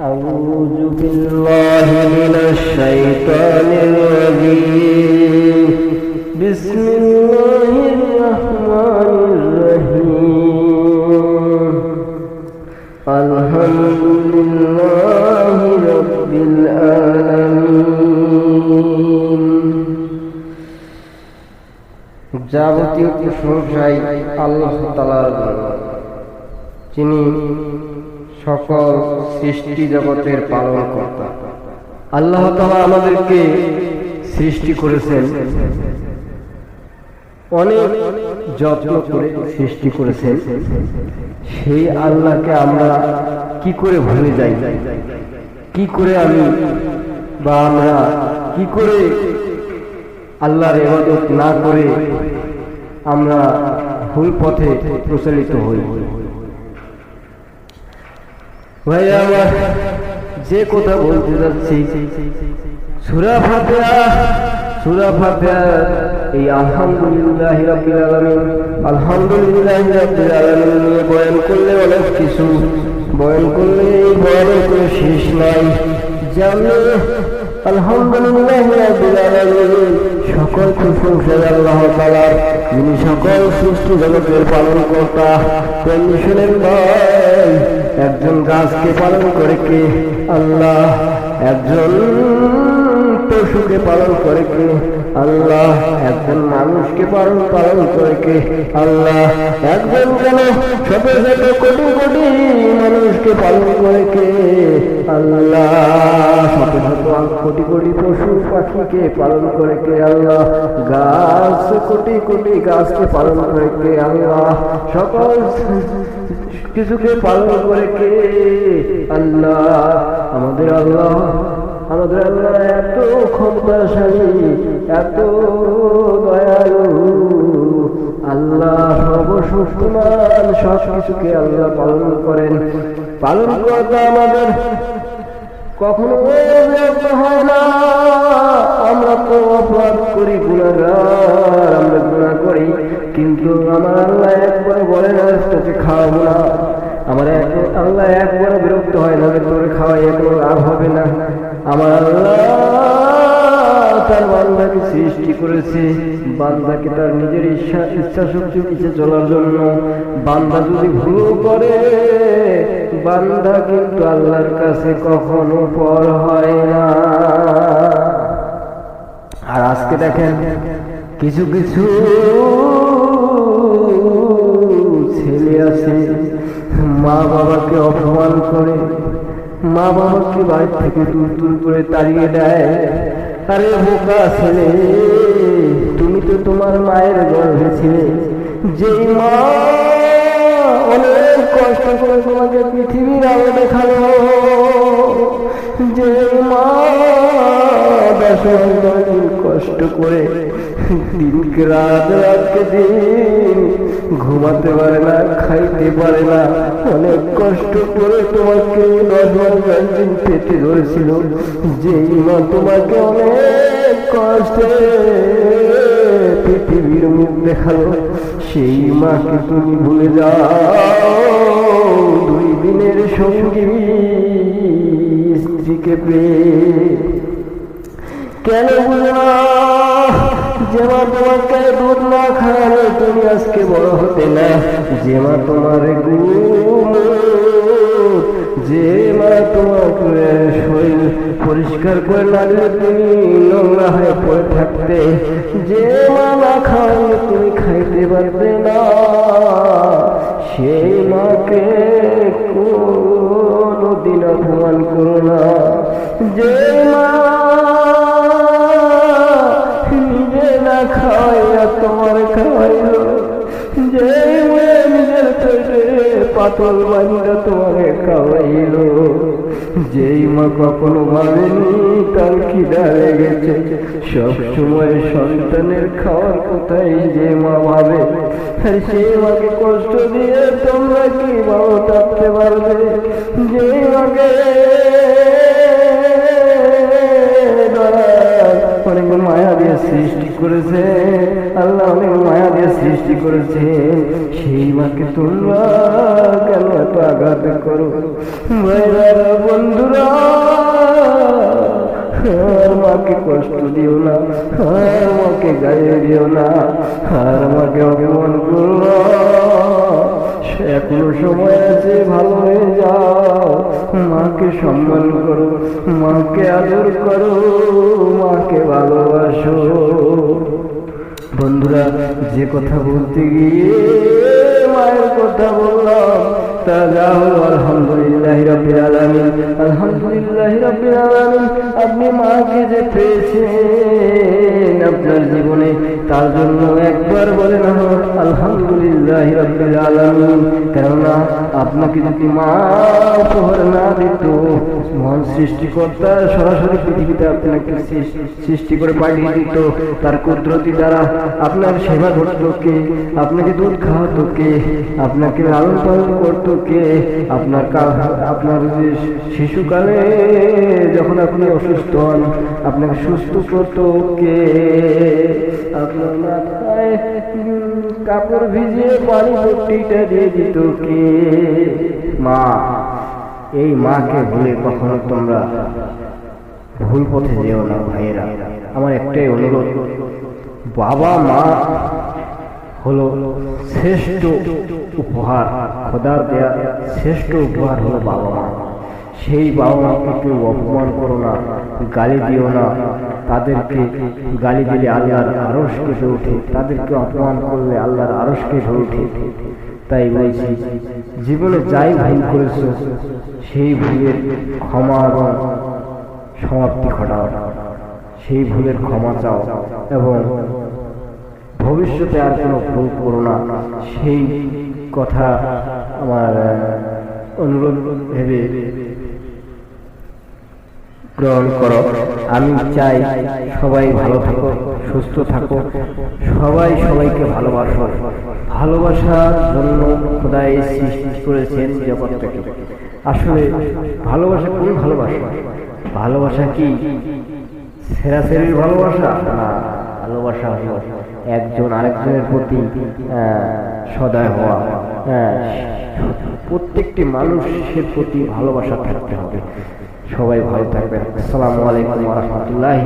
أعوذ بالله من الشيطان الرجيم بسم الله الرحمن الرحيم الحمد لله رب العالمين যাবতীয় প্রশংসাই আল্লাহ তালার যিনি সকল সৃষ্টি জগতের পালন কর্তা আল্লাহ তালা আমাদেরকে সৃষ্টি করেছেন, অনেক যত্ন করে সৃষ্টি করেছেন। সেই আল্লাহকে আমরা কি করে ভুলে যাই? কি করে আমি বা আমরা কি করে আল্লাহর ইবাদত না করে আমরা ভুল পথে প্রচলিত হই? ভাই, আমার যে কথা বলতে যাচ্ছি, সুরা ফাতিহা সুরা ফাতিহা, এই আলহামদুলিল্লাহ রাব্বিল আলামিন, আলহামদুলিল্লাহ রাব্বিল আলামিন নিয়ে বয়ান করলে অনেক কিছু, বয়ান করলে এই কোনো শেষ নাই। যে আমি আলহামদুলিল্লাহ সকল প্রশংসা আল্লাহ তালার যিনি সকল সৃষ্টি জগতের পালন কর্তা তেমনি শুনেন ভাই, একজন গাছকে পালন করে কে? আল্লাহ। একজন পশুকে পালন করে কে? আল্লাহ একজন মানুষকে পালন পালন করে কে? আল্লাহ একজন কেন শত শত কোটি কোটি মানুষকে পালন করে কে? আল্লাহ কোটি কোটি পশু পাখিকে পালন করে কে? আল্লাহ গাছ, কোটি কোটি গাছকে পালন করে কে? আল্লাহ সকল কিছুকে পালন করে কে? আল্লাহ আমাদের আল্লাহ আমাদের আল্লাহ এত ক্ষমতাশালী। এত দয়ালু। আল্লাহ সর্বশক্তিমান সব কিছুকে আল্লাহ পালন করেন। পালন করতে আমাদের কখনো হয় না। আমরা তো অপরাধ করি গুণাগার আমরা গুণা করি, কিন্তু আমার আল্লাহ একবার বলে না, তোকে খাওয়াবো না। আমার এক- আল্লাহ একবার বিরক্ত হয় না তোকে খাওয়াই কোনো লাভ হবে না। আমার আল্লাহ তার বান্দাকে সৃষ্টি করেছে। বান্দাকে তার নিজের ইচ্ছা ইচ্ছা নিচে চলার জন্য। বান্দা যদি ভুল করে, বান্দা কিন্তু আল্লাহর কাছে কখনো পর হয় না। আর আজকে দেখেন, কিছু কিছু ছেলে আছে, মা বাবাকে অপমান করে, মা বাবাকে বাড়ি থেকে দূর দূর করে তাড়িয়ে দেয়। আরে বোকা ছেলে, তুমি তো তোমার মায়ের গর্ভে ছিলে। যেই মা অনেক কষ্ট করে তোমাকে পৃথিবীর আলো দেখাল যে মা দশ কষ্ট করে দিনকে রাত রাতকে দিন ঘুমাতে পারে না, খাইতে পারে না। অনেক কষ্ট করে তোমাকে দিন পেটে ধরেছিল। যেই মা তোমাকে অনেক কষ্টে পৃথিবীর মুখ দেখাল। সেই মাকে তুমি ভুলে যাও। দুই দিনের সঙ্গী স্ত্রীকে পেয়ে কেন বুঝো না যে তোমাকে দুধ না খাওয়ালে তুমি আজকে বড় হতে না। যে মা তোমার যে মা তোমাকে শরীর পরিষ্কার করে না তুমি নোংরা হয়ে পড়ে থাকতে। যে মা না খাওয়ালে তুমি খাইতে পারবে না। সেই মাকে কোনদিন অপমান করো না। যে মা তোমার খাওয়াইল। যে নিজের পাতল বান্ধা তোমারে খাওয়াইল। যেই মা কখনো ভাবেনি তার খিদা লেগেছে। সব সময় সন্তানের খাওয়ার কোথায় যে মা ভাবে। সেই মাকে কষ্ট দিয়ে তোমরা কি ভালো থাকতে পারবে? করো। ভাইরা বন্ধুরা, আর মাকে কষ্ট দিও না, আর মাকে গায়ে দিও না, আর মাকে অপমান করো না। এখনও সময় আছে, ভালো হয়ে যাও। মাকে সম্মান করো, মাকে আদর করো, মাকে ভালোবাসো। বন্ধুরা, যে কথা বলতে গিয়ে মায়ের কথা বললাম, তা যা হলো রবিল আলমিন, আলহামদুলিল্লাহ রবিল আলমিন, আপনি মাকে যে পেয়েছেন আপনার জীবনে, তার জন্য একবার বলেন আলহামদুলিল্লাহ রবিল আলমিন, কেননা আপনাকে যদি মা উপহার না দিত, মহান সৃষ্টিকর্তা সরাসরি পৃথিবীতে আপনাকে সৃষ্টি- করে পাঠিয়ে দিত, তার কুদরতি দ্বারা আপনার সেবা করতো কে, আপনাকে দুধ খাওয়াতো কে, আপনাকে লালন পালন করতো কে, আপনার কা- আপনার যে শিশুকালে যখন আপনি অসুস্থ হন, আপনাকে সুস্থ করতো কে? আপনার মাথায় কাপড় ভিজিয়ে পানি পট্টিটা দিয়ে দিত কে? মা, এই মাকে ভুলে কখনো তোমরা ভুল পথে যেও না ভাইয়েরা। আমার একটাই অনুরোধ বাবা মা হলো শ্রেষ্ঠ উপহার। খোদার দেয়া শ্রেষ্ঠ উপহার হলো বাবা। মা সেই বাবা মাকে কেউ অপমান করো না, গালি দিও না। তাদেরকে গালি দিলে আল্লাহর আরস কেঁপে ওঠে। তাদেরকে অপমান করলে আল্লাহর আরস কেঁপে ওঠে। তাই বলছি, জীবনে যাই ভুল করেছ, সেই ভুলের ক্ষমা এবং সমাপ্তি ঘটাও। সেই ভুলের ক্ষমা চাও এবং ভবিষ্যতে আর কোনো ভুল করো না। সেই কথা আমার অনুরোধ ভেবে গ্রহণ করো। আমি চাই সবাই ভালো থাকো, সুস্থ থাকো। সবাই সবাইকে ভালোবাসো। ভালোবাসার জন্য খোদাই সৃষ্টি করেছেন জগৎটাকে। আসলে ভালোবাসা কোন ভালোবাসা? ভালোবাসা কি? সেরা সেরাসেরির ভালোবাসা না ভালোবাসা একজন আরেকজনের প্রতি সদয় হওয়া। প্রত্যেকটি মানুষের প্রতি ভালোবাসা থাকতে হবে। সবাই ভালো থাকবেন। আসসালামু আলাইকুম রহমতুল্লাহ